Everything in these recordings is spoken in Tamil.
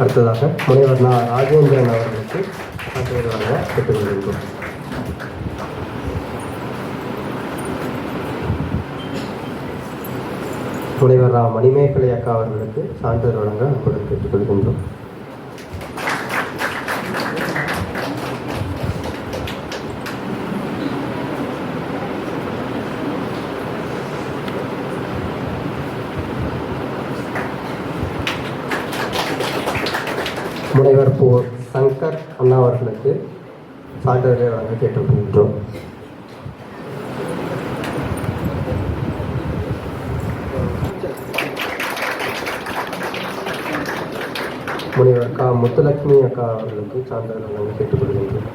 அடுத்ததாக முனைவர் நா ராஜேந்திரன் அவர்களுக்கு சான்றிதழ் வழங்க கேட்டுக்கொள்கின்றோம். முனைவர் ரா மணிமேகலை அக்கா அவர்களுக்கு சான்றிதழ் வழங்க அன்புடன் கேட்டுக்கொள்கின்றோம். முனைவர் போ சங்கர் அண்ணா அவர்களுக்கு சான்றிதழை வழங்க கேட்டுக்கொள்கின்றோம். முனைவர் அக்கா முத்துலட்சுமி அக்கா அவர்களுக்கு சான்றிதழ் வழங்க கேட்டுக்கொள்கின்றோம்.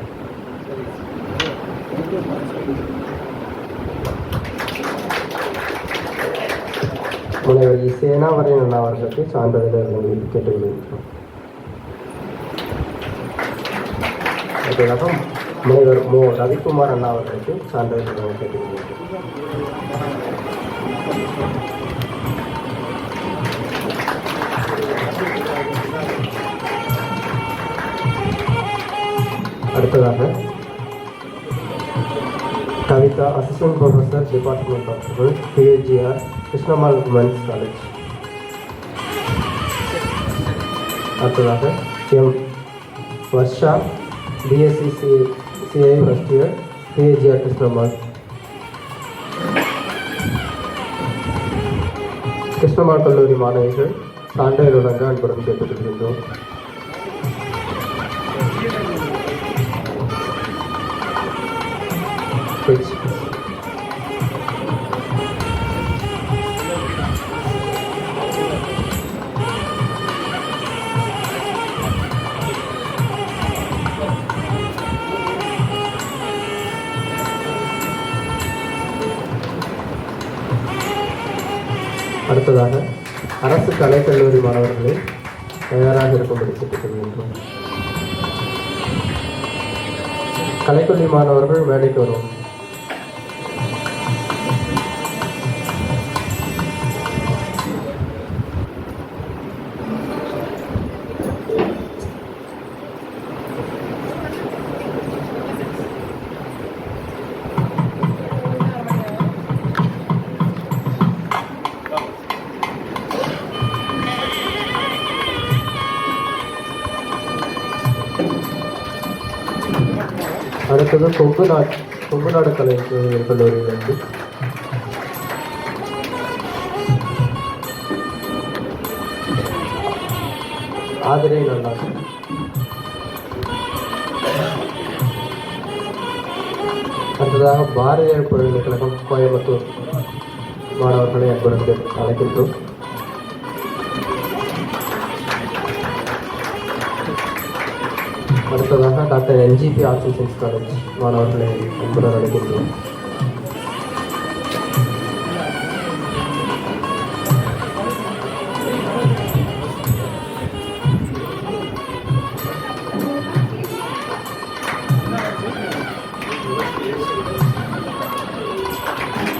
முனைவர் இசேனா வரையன் அண்ணா அவர்களுக்கு சான்றிதழை வழங்க கேட்டுக்கொள்கின்றோம். அடுத்ததாக முனைவர் மு ரவிக்குமார் அண்ணா அவர்களுக்கு சான்றிதழ் வழங்க கேட்டுக்கொள்கின்றோம் அடுத்ததாக Kavitha assistant professor department of civil PHR Krishnammal women's college அடுத்ததாக M Varsha BSc C CI first year BHR Krishnammal Krishnammal கல்லூரி மாணவிகள் சான்றிதழ் வழங்க அன்புடன் கேட்டுக்கொள்கின்றோம் அடுத்ததாக அரசு கலைக்கல்லூரி மாணவர்களை தயாராக இருக்கும்படி கேட்டுக்கொள்கின்றோம். கலைக்கல்லூரி மாணவர்கள் வேலைக்கு வரும் அடுத்தது கொங்கு நாடு கொங்கு நாடு கலை கல்லூரியிலிருந்து ஆதிரை நல்லா அடுத்ததாக பாரதியார் பல்கலைக்கழகம் கோயம்புத்தூர் மாணவர்களை அன்புடன் அழைக்கின்றோம். அடுத்ததாக doctor NGP arts and science college மாணவர்களை அன்புடன் அழைக்கின்றோம்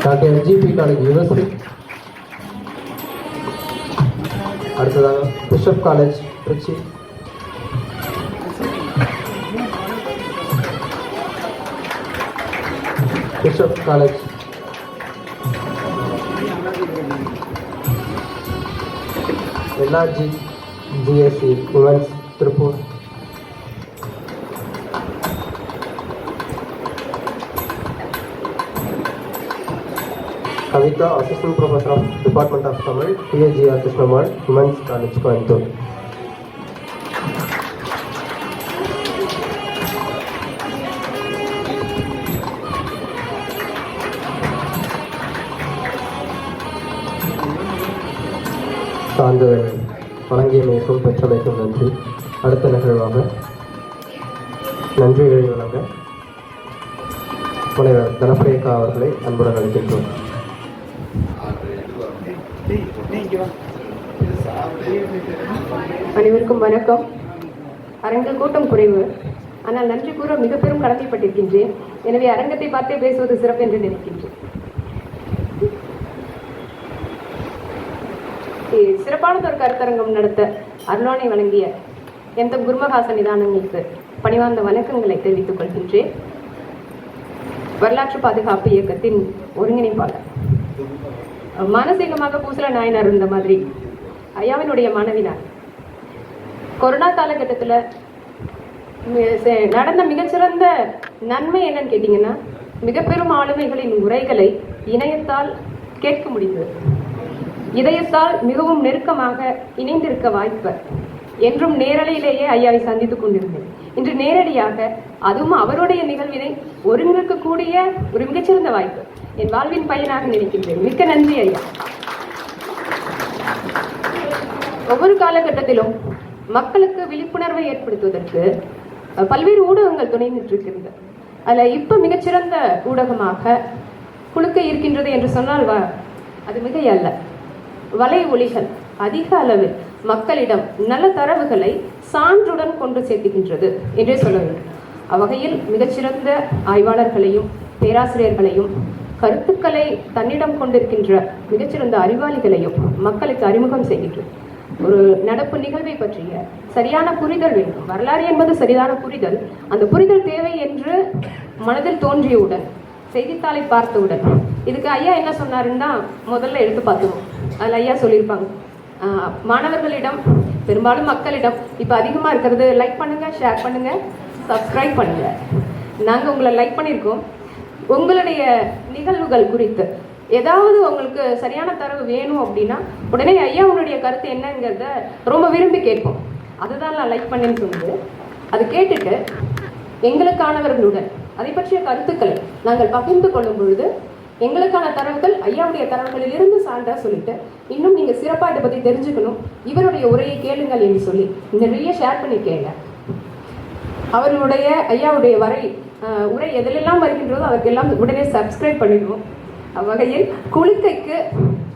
டாக்டர் என்ஜிபி காலேஜ் யூனிவர்சிட்டி அடுத்ததாக bishop college Trichy college G Tripura Kavitha assistant professor of department of Tamil PHG R Krishnammal women's college Coimbatore சான்றிதழ் வழங்கியமைக்கும் பெற்றமைக்கும் நன்றி. அடுத்த நிகழ்வாக நன்றி எழுதி வழங்க முனைவர் தனப்பிரியக்கா அவர்களை அன்புடன் அழைக்கின்றோம். அனைவருக்கும் வணக்கம். அரங்க கூட்டம் குறைவு. ஆனால் நன்றி கூற மிக பெரும் கடமைப்பட்டிருக்கின்றேன். எனவே அரங்கத்தை பார்த்தே பேசுவது சிறப்பு என்று நினைக்கின்றேன். இ- சிறப்பானது ஒரு கருத்தரங்கம் நடத்த அருளானை வழங்கிய எந்த குருமகாச நிதானங்களுக்கு பணிவார்ந்த வணக்கங்களை தெரிவித்துக் கொள்கின்றேன். வரலாற்று பாதுகாப்பு இயக்கத்தின் ஒருங்கிணைப்பாளர். மானசீகமாக பூசல நாயனார் இருந்த மாதிரி ஐயாவினுடைய மனைவினார். கொரோனா காலகட்டத்தில் நடந்த மிகச்சிறந்த நன்மை என்னன்னு கேட்டிங்கன்னா மிக பெரும் ஆளுமைகளின் உரைகளை இணையத்தால் கேட்க முடிந்தது. இதயத்தால் மிகவும் நெருக்கமாக இணைந்திருக்க வாய்ப்பு. என்றும் நேரலையிலேயே ஐயாவை சந்தித்துக் கொண்டிருந்தேன். இன்று நேரடியாக அதுவும் அவருடைய நிகழ்வினை ஒருங்கிருக்கக்கூடிய ஒரு மிகச்சிறந்த வாய்ப்பு. என் வாழ்வின் பயனாக நினைக்கின்றேன். மிக்க நன்றி ஐயா. ஒவ்வொரு காலகட்டத்திலும் மக்களுக்கு விழிப்புணர்வை ஏற்படுத்துவதற்கு பல்வேறு ஊடகங்கள் துணை நின்றிருக்கிறது அதில் இப்போ மிகச்சிறந்த ஊடகமாக குழுக்க இருக்கின்றது என்று சொன்னால் வா அது மிகையல்ல. வலை ஒளிகள் அதிக அளவில் மக்களிடம் நல்ல தரவுகளை சான்றுடன் கொண்டு சேர்த்துகின்றது என்றே சொல்ல வேண்டும். அவ்வகையில் மிகச்சிறந்த ஆய்வாளர்களையும் பேராசிரியர்களையும் கருத்துக்களை தன்னிடம் கொண்டிருக்கின்ற மிகச்சிறந்த அறிவாளிகளையும் மக்களுக்கு அறிமுகம் செய்கின்றது ஒரு நடப்பு நிகழ்வை பற்றிய சரியான புரிதல் வேண்டும். வரலாறு என்பது சரியான புரிதல். அந்த புரிதல் தேவை என்று மனதில் தோன்றியவுடன் செய்தித்தாளை பார்த்தவுடன் இதுக்கு ஐயா என்ன சொன்னாருன்னா முதல்ல எடுத்து பார்த்துவோம் அதில் ஐயா சொல்லியிருப்பாங்க. மாணவர்களிடம் பெரும்பாலும் மக்களிடம் இப்போ அதிகமாக இருக்கிறது லைக் பண்ணுங்கள் ஷேர் பண்ணுங்கள் சப்ஸ்கிரைப் பண்ணுங்கள் நாங்கள் உங்களை லைக் பண்ணியிருக்கோம். உங்களுடைய நிகழ்வுகள் குறித்து ஏதாவது உங்களுக்கு சரியான தரவு வேணும் அப்படின்னா உடனே ஐயா உன்னுடைய கருத்து என்னங்கிறத ரொம்ப விரும்பி கேட்போம். அதுதான் நான் லைக் பண்ணேன்னு சொன்னது அது கேட்டுட்டு எங்களுக்கானவர்களுடன் அதை பற்றிய கருத்துக்களை நாங்கள் பகிர்ந்து கொள்ளும் பொழுது எங்களுக்கான தரவுகள் ஐயாவுடைய தரவுகளில் இருந்து சான்றா சொல்லிட்டு இன்னும் நீங்க சிறப்பா இதை பத்தி தெரிஞ்சுக்கணும். இவருடைய உரையை கேளுங்கள் என்று சொல்லி நிறைய ஷேர் பண்ணி கேளுங்க. அவருடைய ஐயாவுடைய வரை உரை எதிலெல்லாம் வருகின்றதோ அதற்கெல்லாம் உடனே சப்ஸ்கிரைப் பண்ணிடுவோம். அவ்வகையில் குழுக்கைக்கு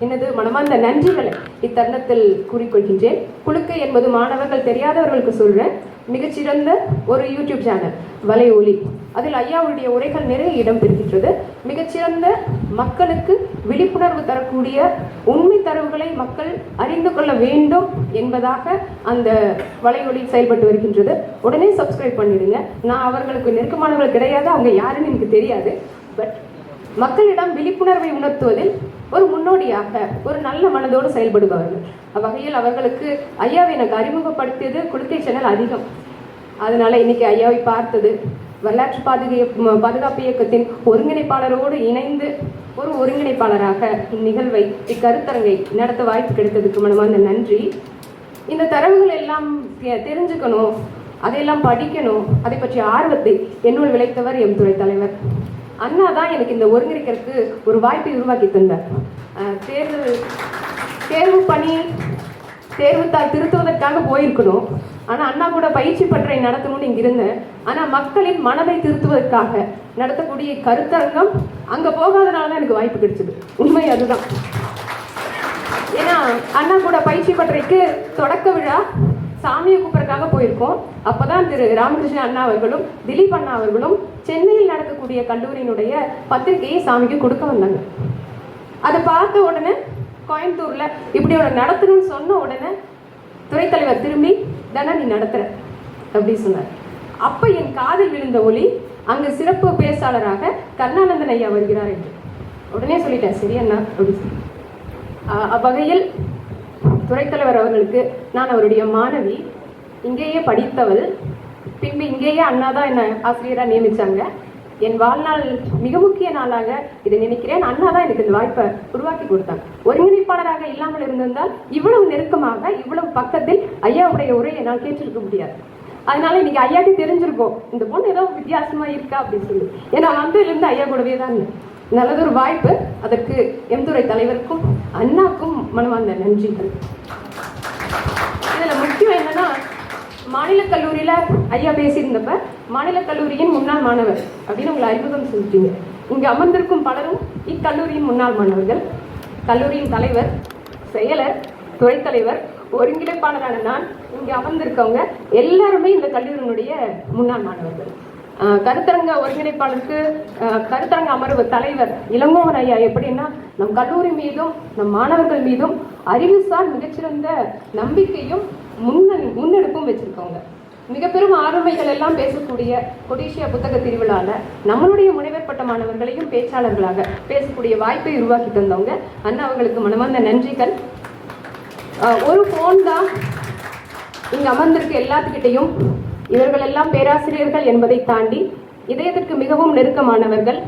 எனது மனமார்ந்த நன்றிகளை இத்தருணத்தில் கூறிக்கொள்கின்றேன். குழுக்கை என்பது மாணவர்கள் தெரியாதவர்களுக்கு சொல்றேன். மிகச்சிறந்த ஒரு யூடியூப் சேனல் வலை ஒலி. அதில் ஐயாவுடைய உரைகள் நிறைய இடம் பெறுகின்றது மிகச்சிறந்த மக்களுக்கு விழிப்புணர்வு தரக்கூடிய உண்மை தரவுகளை மக்கள் அறிந்து கொள்ள வேண்டும் என்பதாக அந்த வலையொலி செயல்பட்டு வருகின்றது. உடனே சப்ஸ்கிரைப் பண்ணிடுங்க. நான் அவர்களுக்கு நெருக்கமானவர்கள் கிடையாது அவங்க யாருன்னு எனக்கு தெரியாது. பட் மக்களிடம் விழிப்புணர்வை உணர்த்துவதில் ஒரு முன்னோடியாக ஒரு நல்ல மனதோடு செயல்படுபவர்கள். அவ்வகையில் அவர்களுக்கு ஐயாவை எனக்கு அறிமுகப்படுத்தியது குழுக்கை சேனல் அதிகம். அதனால இன்னைக்கு ஐயாவை பார்த்தது வரலாற்று பாதுகா பாதுகாப்பு இயக்கத்தின் ஒருங்கிணைப்பாளரோடு இணைந்து ஒரு ஒருங்கிணைப்பாளராக இந்நிகழ்வை இக்கருத்தரங்கை நடத்த வாய்ப்பு கிடைத்ததுக்கு மனமார்ந்த நன்றி. இந்த தரவுகள் எல்லாம் தெ- தெரிஞ்சுக்கணும் அதையெல்லாம் படிக்கணும் அதை பற்றிய ஆர்வத்தை என்னுள் விளைத்தவர் எம் துறை தலைவர். அண்ணா தான் எனக்கு இந்த ஒருங்கிணைக்கிறதுக்கு ஒரு வாய்ப்பை உருவாக்கி தந்தார். தேர்வு தேர்வு பணி தேர்வு தா திருத்துவதற்காக போயிருக்கணும். ஆனால் அண்ணா கூட பயிற்சி பற்றை நடத்தணும்னு இங்கே இருந்தேன். ஆனால் மக்களின் மனதை திருத்துவதற்காக நடத்தக்கூடிய கருத்தரங்கம் அங்கே போகாதனால தான் எனக்கு வாய்ப்பு கிடைச்சது. உண்மை அதுதான். ஏன்னா அண்ணா கூட பயிற்சி பற்றைக்கு தொடக்க விழா சாமியை கூப்பிட்றதுக்காக போயிருக்கோம். அப்பதான் திரு. ராமகிருஷ்ணன் அண்ணா அவர்களும் திலீப் அண்ணா அவர்களும் சென்னையில் நடக்கக்கூடிய கல்லூரியினுடைய பத்திரிகையை சாமிக்கு கொடுக்க வந்தாங்க. அதை பார்த்த உடனே கோயம்புத்தூர்ல இப்படி ஒரு நடத்தணும்னு சொன்ன உடனே துறைத்தலைவர் திரும்பி தானே நீ நடத்துற அப்படி சொன்னார். அப்ப என் காதில் விழுந்த ஒளி அங்கு சிறப்பு பேச்சாளராக கருணானந்தன் ஐயா வருகிறார் என்று. உடனே சொல்லிட்டேன் சரியண்ணா அப்படி சொல்லி அவ்வகையில் துறைத்தலைவர் அவர்களுக்கு நான் அவருடைய மாணவி இங்கேயே படித்தவள் பின்பு இங்கேயே அண்ணா தான் என்னை ஆசிரியராக நியமித்தாங்க என் வாழ்நாள் மிக முக்கிய நாளாக இதை நினைக்கிறேன். அண்ணா தான் எனக்கு இந்த வாய்ப்பை உருவாக்கி கொடுத்தாங்க. ஒருங்கிணைப்பாளராக இல்லாமல் இருந்திருந்தால் இவ்வளவு நெருக்கமாக இவ்வளவு பக்கத்தில் ஐயாவுடைய உரை என்னால் கேட்டிருக்க முடியாது. அதனால இன்னைக்கு ஐயாக்கு தெரிஞ்சிருக்கோம் இந்த பொண்ணு ஏதோ வித்தியாசமா இருக்கா அப்படின்னு சொல்லி. ஏன்னா வந்ததுலேருந்து ஐயா கூடவே தான் நல்லதொரு வாய்ப்பு. அதற்கு எம்துறை தலைவருக்கும் அண்ணாக்கும் மனமார்ந்த நன்றிகள் இதுல முக்கியம் என்னன்னா மாநில கல்லூரியில் ஐயா பேசியிருந்தப்ப மாநில கல்லூரியின் முன்னாள் மாணவர் அப்படின்னு உங்களை அறிமுகம் செஞ்சுட்டீங்க. இங்கே அமர்ந்திருக்கும் பலரும் இக்கல்லூரியின் முன்னாள் மாணவர்கள். கல்லூரியின் தலைவர் செயலர் துறைத்தலைவர் ஒருங்கிணைப்பாளரான நான் இங்கே அமர்ந்திருக்கவங்க எல்லாருமே இந்த கல்லூரியினுடைய முன்னாள் மாணவர்கள். கருத்தரங்க ஒருங்கிணைப்பாளருக்கு கருத்தரங்க அமர்வு தலைவர் இளங்கோவன் ஐயா எப்படின்னா நம் கல்லூரி மீதும் நம் மாணவர்கள் மீதும் அறிவுசார் மிகச்சிறந்த நம்பிக்கையும் முன்ன முன்னெடுப்பும் வச்சிருக்கவங்க. மிக பெரும் ஆளுமைகள் எல்லாம் பேசக்கூடிய கொடிஷியா புத்தக திருவிழால நம்மளுடைய முனைவர் பட்ட மாணவர்களையும் பேச்சாளர்களாக பேசக்கூடிய வாய்ப்பை உருவாக்கி தந்தவங்க அண்ணா அவங்களுக்கு மனமார்ந்த நன்றிகள். ஒரு ஃபோன் தான் இங்க அமர்ந்திருக்க எல்லாத்துக்கிட்டையும். இவர்கள் எல்லாம் பேராசிரியர்கள் என்பதை தாண்டி இதயத்திற்கு மிகவும் நெருக்கமானவர்கள்.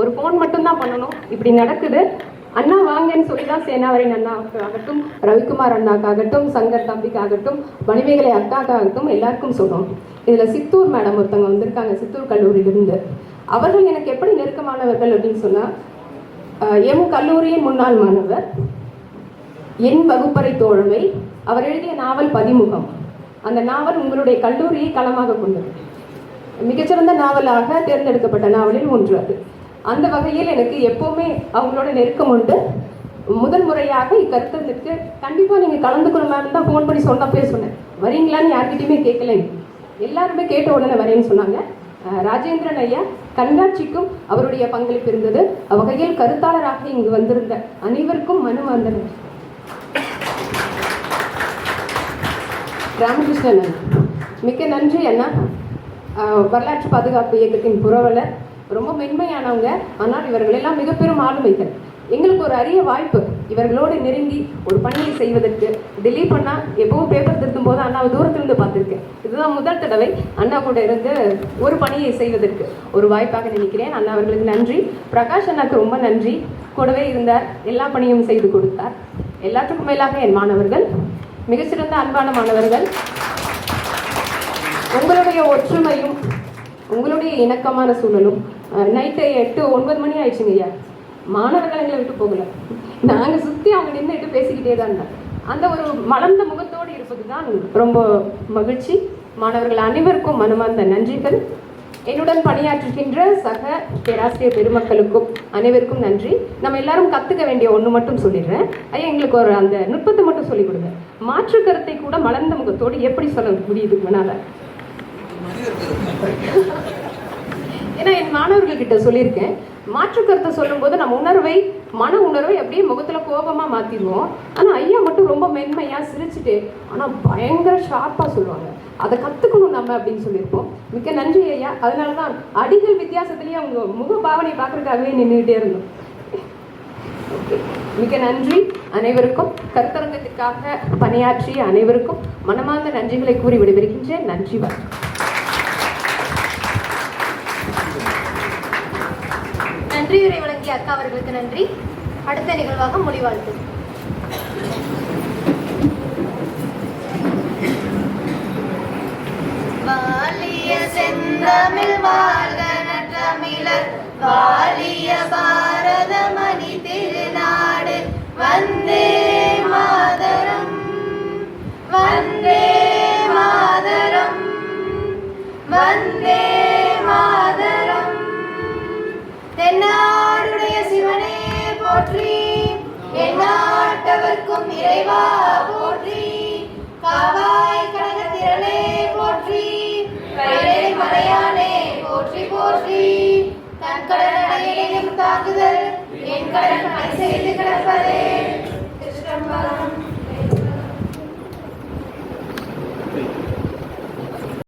ஒரு ஃபோன் மட்டும்தான் பண்ணணும். இப்படி நடக்குது. அண்ணா வாங்கன்னு சொல்லி தான் சேனாவரின் அண்ணாவுக்காகட்டும் ரவிக்குமார் அண்ணாக்காகட்டும் சங்கர் தம்பிக்காகட்டும் மணிமேகலை அக்காக்காகட்டும் எல்லாருக்கும் சொல்றோம். இதுல சித்தூர் மேடம் ஒருத்தவங்க வந்திருக்காங்க சித்தூர் கல்லூரியிலிருந்து. அவர்கள் எனக்கு எப்படி நெருக்கமானவர்கள் அப்படின்னு சொன்னா எம் கல்லூரியின் முன்னாள் மாணவர் என் வகுப்பறை தோழமை அவர் எழுதிய நாவல் பதிமுகம். அந்த நாவல் உங்களுடைய கல்லூரியை களமாக கொண்டது. மிகச்சிறந்த நாவலாக தேர்ந்தெடுக்கப்பட்ட நாவலில் ஒன்று அது. அந்த வகையில் எனக்கு எப்பவுமே அவங்களோட நெருக்கம் உண்டு. முதல் முறையாக இக்கருத்தத்துக்கு கண்டிப்பாக நீங்கள் கலந்துக்கணும் மேம் தான் ஃபோன் பண்ணி சொன்னப்பே சொன்னேன். வரீங்களான்னு யார்கிட்டையுமே கேட்கல. எல்லாருமே கேட்ட உடனே வரேன்னு சொன்னாங்க. ராஜேந்திரன் ஐயா கண்காட்சிக்கும் அவருடைய பங்களிப்பு இருந்தது. அவ்வகையில் கருத்தாளராக இங்கு வந்திருந்த அனைவருக்கும் மனு வந்தனர் ராமகிருஷ்ணன் மிக்க நன்றி அண்ணா. வரலாற்று பாதுகாப்பு இயக்கத்தின் புரவலர் ரொம்ப மென்மையானவங்க. ஆனால் இவர்கள் எல்லாம் மிக பெரும் ஆளுமைகள். எங்களுக்கு ஒரு அரிய வாய்ப்பு. இவர்களோடு நெருங்கி ஒரு பணியை செய்வதற்கு. திலீப் அண்ணா எப்பவும் பேப்பர் திருத்தும் போது அண்ணாவை தூரத்திலிருந்து பார்த்துருக்கேன். இதுதான் முதல் தடவை அண்ணா கூட இருந்து ஒரு பணியை செய்வதற்கு. ஒரு வாய்ப்பாக நினைக்கிறேன். அண்ணா அவர்களுக்கு நன்றி. பிரகாஷ் அண்ணாக்கு ரொம்ப நன்றி. கூடவே இருந்தார். எல்லா பணியும் செய்து கொடுத்தார். எல்லாத்துக்கும் மேலாக என் மாணவர்கள் மிகச்சிறந்த அன்பான மாணவர்கள் உங்களுடைய ஒற்றுமையும் உங்களுடைய இணக்கமான சூழலும் நைட்டு எட்டு ஒன்பது மணி ஆயிடுச்சுங்க ஐயா மாணவர்கள் எங்களை விட்டு போகல. நாங்கள் சுற்றி அவங்க நின்றுட்டு பேசிக்கிட்டே தான் இருந்தோம். அந்த ஒரு மலர்ந்த முகத்தோடு இருப்பது தான் ரொம்ப மகிழ்ச்சி. மாணவர்கள் அனைவருக்கும் மனமார்ந்த நன்றிகள். என்னுடன் பணியாற்றுகின்ற சக பேராசிரியர் பெருமக்களுக்கும் அனைவருக்கும் நன்றி. நம்ம எல்லாரும் கற்றுக்க வேண்டிய ஒன்று மட்டும் சொல்லிடுறேன். ஐயா எங்களுக்கு ஒரு அந்த நுட்பத்தை மட்டும் சொல்லிக் கொடுங்க. மாற்று கருத்தை கூட மலர்ந்த முகத்தோடு எப்படி சொல்ல முடியுது உங்களால ஏன்னா என் மாணவர்கள் கிட்ட சொல்லியிருக்கேன் மாற்று கருத்தை சொல்லும்போது நம்ம உணர்வை மன உணர்வை அப்படியே முகத்துல கோபமா மாத்திடுவோம். ஆனா ஐயா மட்டும் ரொம்ப மென்மையா சிரிச்சுட்டு ஆனா பயங்கர ஷார்ப்பா சொல்லுவாங்க. அதை கத்துக்கணும் நம்ம அப்படின்னு சொல்லியிருப்போம். மிக்க நன்றி ஐயா. அதனாலதான் அடிகள் வித்தியாசத்திலேயே அவங்க முக பாவனை பார்க்கறதுக்காகவே நின்றுகிட்டே இருந்தோம். மிக நன்றி அனைவருக்கும். கருத்தரங்கத்திற்காக பணியாற்றிய அனைவருக்கும் மனமார்ந்த நன்றிகளை கூறி விடைபெறுகின்றேன். நன்றி வணக்கம். நன்றியுரை வழங்கிய அக்கா அவர்களுக்கு நன்றி. அடுத்த நிகழ்வாக முடிவாழ்த்து வாலிய செந்தமிழ் வாழ்க நற்றமிழர். வாலிய பாரத மணி திருநாடு. வந்தே மாதரம். வந்தே மாதரம். வந்தே மாதரம். தென்னாடுடைய சிவனே போற்றி. எந்நாட்டவர்க்கும் இறைவா போற்றி. காவாய் கனகத்திரளே போற்றி. கைலை மலையானே போற்றி போற்றி. தன் கடனையும் தாக்குதல் என் கடன் பணி செய்து கிடப்பதே. திருச்சிற்றம்பலம்.